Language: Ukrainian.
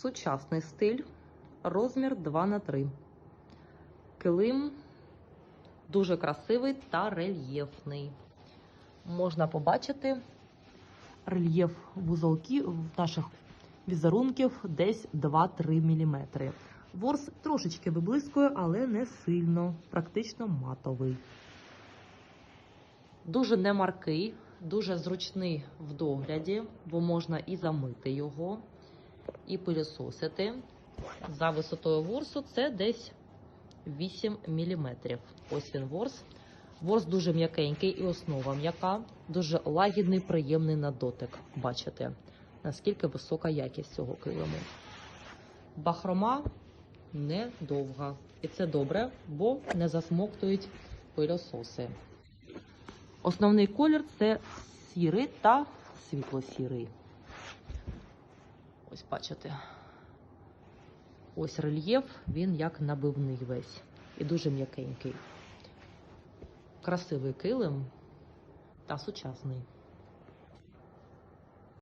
Сучасний стиль, розмір 2 на 3 Килим дуже красивий та рельєфний. Можна побачити рельєф вузолків наших візерунків десь 2-3 мм. Ворс трошечки виблискує, але не сильно, практично матовий. Дуже немаркий, дуже зручний в догляді, бо можна і замити його, і пилісосити. За висотою ворсу це десь 8 мм. Ось він ворс. Ворс дуже м'якенький і основа м'яка, дуже лагідний, приємний на дотик. Бачите, наскільки висока якість цього килиму. Бахрома недовга. І це добре, бо не засмоктують пилососи. Основний колір це сірий та світло-сірий. Ось бачите. Ось рельєф, він як набивний весь і дуже м'якенький. Красивий килим та сучасний.